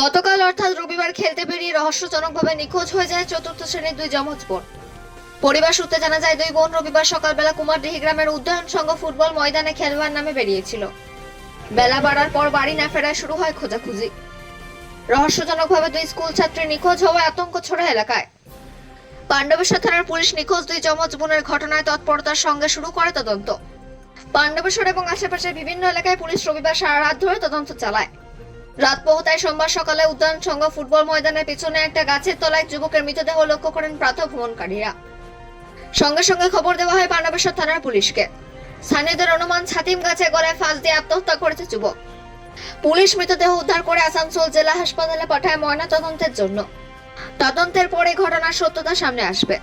গতকাল অর্থাৎ রবিবার খেলতে বেরিয়ে রহস্যজনকভাবে নিখোঁজ হয়ে যায় চতুর্থ শ্রেণির দুই যমজ বোন পরিবার সূত্রে জানা যায়, দুই বোন রবিবার সকালবেলা কুমারডিহি গ্রামের উদ্যান সংঘ ফুটবল ময়দানে খেলবার নামে বেরিয়েছিল। বেলা বাড়ার পর বাড়ি না ফেরায় শুরু হয় খোঁজাখুঁজি। রহস্যজনকভাবে দুই স্কুল ছাত্রী নিখোঁজ হওয়ায় আতঙ্ক ছড়া এলাকায়। পাণ্ডবেশ্বর থানার পুলিশ নিখোঁজ দুই যমজ বোনের ঘটনায় তৎপরতার সঙ্গে শুরু করে তদন্ত। পাণ্ডবেশ্বর এবং আশেপাশের বিভিন্ন এলাকায় পুলিশ রবিবার সারা রাত ধরে তদন্ত চালায়। রাত পোহতায় সোমবার সকালে উদ্যান সংঘ ফুটবল ময়দানের পিছনে একটা গাছের তলায় যুবকের মৃতদেহ লক্ষ্য করেন প্রাতঃ ভ্রমণকারীরা। সঙ্গে সঙ্গে খবর দেওয়া হয় পাণ্ডবেশ্বর থানার পুলিশকে। স্থানীয়দের অনুমান ছাতিম গাছে গলায় ফাঁস দিয়ে আত্মহত্যা করেছে যুবক। পুলিশ মৃতদেহ উদ্ধার করে আসানসোল জেলা হাসপাতালে পাঠায় ময়না তদন্তের জন্য। তদন্তের পরে ঘটনার সত্যতা সামনে আসবে।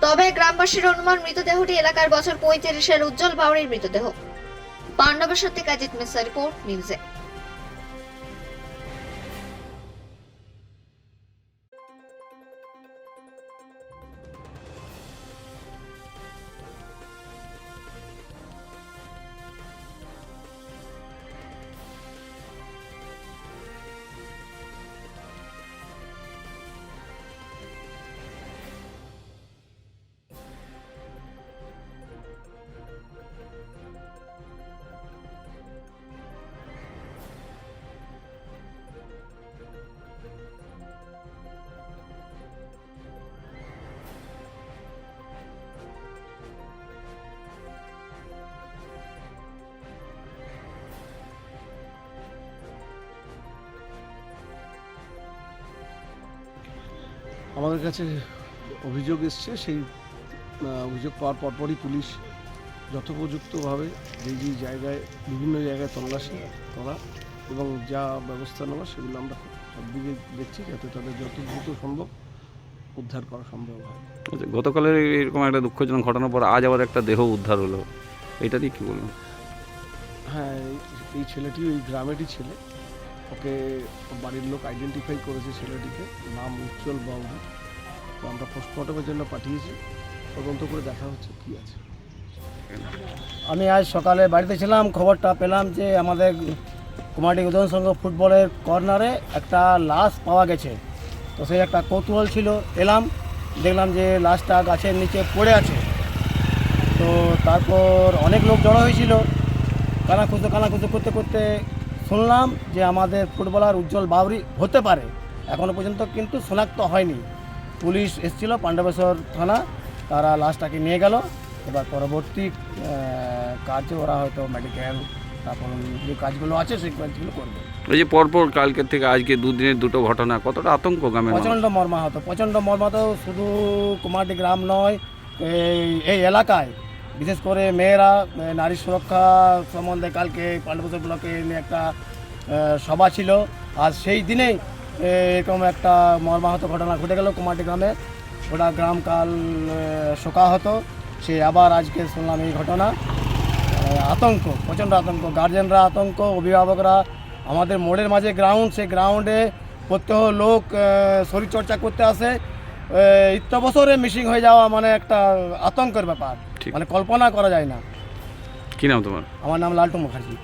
তবে গ্রামবাসীর অনুমান, মৃতদেহটি এলাকার বছর পঁয়ত্রিশের উজ্জ্বল বাউরির মৃতদেহ। পাণ্ডবেশ্বর সত্যি কাজিত মিসা রিপোর্ট, নিউজে। আমাদের কাছে অভিযোগ এসছে সেই অভিযোগ পাওয়ার পরপরই পুলিশ যথোপযুক্তভাবে যে যে জায়গায় বিভিন্ন জায়গায় তল্লাশি করা এবং যা ব্যবস্থা নেওয়া সেগুলো আমরা সব দিকে দেখছি যাতে তাদের যত দ্রুত সম্ভব উদ্ধার করা সম্ভব হয়। আচ্ছা, গতকালের এরকম একটা দুঃখজনক ঘটনার পর আজ আবার একটা দেহ উদ্ধার হলো। এটা দিয়ে কী বলবেন হ্যাঁ এই ছেলেটি ওই গ্রামেরই ছেলে। ওকে বাড়ির লোক আইডেন্টিফাই করেছে ছেলেটিকে। নাম উজ্জ্বল বাবু তো আমরা পোস্টমর্টমের জন্য পাঠিয়েছি। তদন্ত করে দেখা হচ্ছে কি আছে। আমি আজ সকালে বাড়িতে ছিলাম, খবরটা পেলাম যে আমাদের কুমারটি উদয়ন সংঘ ফুটবলের কর্নারে একটা লাশ পাওয়া গেছে। তো সেই একটা কৌতূহল ছিল, এলাম, দেখলাম যে লাশটা গাছের নিচে পড়ে আছে। তো তারপর অনেক লোক জড়ো হয়েছিল। কানাখুঁজো কানাখুঁজো করতে করতে শুনলাম যে আমাদের ফুটবলার উজ্জ্বল বাউরি হতে পারে। এখনও পর্যন্ত কিন্তু শনাক্ত হয়নি। পুলিশ এসেছিল পাণ্ডবেশ্বর থানা তারা লাশটাকে নিয়ে গেল। এবার পরবর্তী কাজে ওরা হয়তো মেডিকেল তারপর যে কাজগুলো আছে সেই কাজগুলো করবে। এই যে পরপর কালকের থেকে আজকে দুদিনের দুটো ঘটনা কতটা আতঙ্ক গ্রামে? প্রচণ্ড মর্মাহত প্রচণ্ড মর্মাহত শুধু কুমারটি গ্রাম নয় এই এলাকায় বিশেষ করে মেয়েরা নারী সুরক্ষা সম্বন্ধে কালকে পাণ্ডবসর ব্লকে নিয়ে একটা সভা ছিল। আর সেই দিনেই এরকম একটা মর্মাহত ঘটনা ঘটে গেল কুমারটি গ্রামে। ওটা গ্রাম কাল শোকাহত। সে আবার আজকে শুনলাম এই ঘটনা। আতঙ্ক, প্রচণ্ড আতঙ্ক। গার্জেনরা আতঙ্ক, অভিভাবকরা আমাদের মোড়ের মাঝে গ্রাউন্ড সেই গ্রাউন্ডে প্রত্যহ লোক শরীরচর্চা করতে আসে। ইত্যবসরে মিসিং হয়ে যাওয়া মানে একটা আতঙ্কের ব্যাপার। মানে কল্পনা করা যায় না। কি নাম তোমার? আমার নাম লালটু মুখার্জি।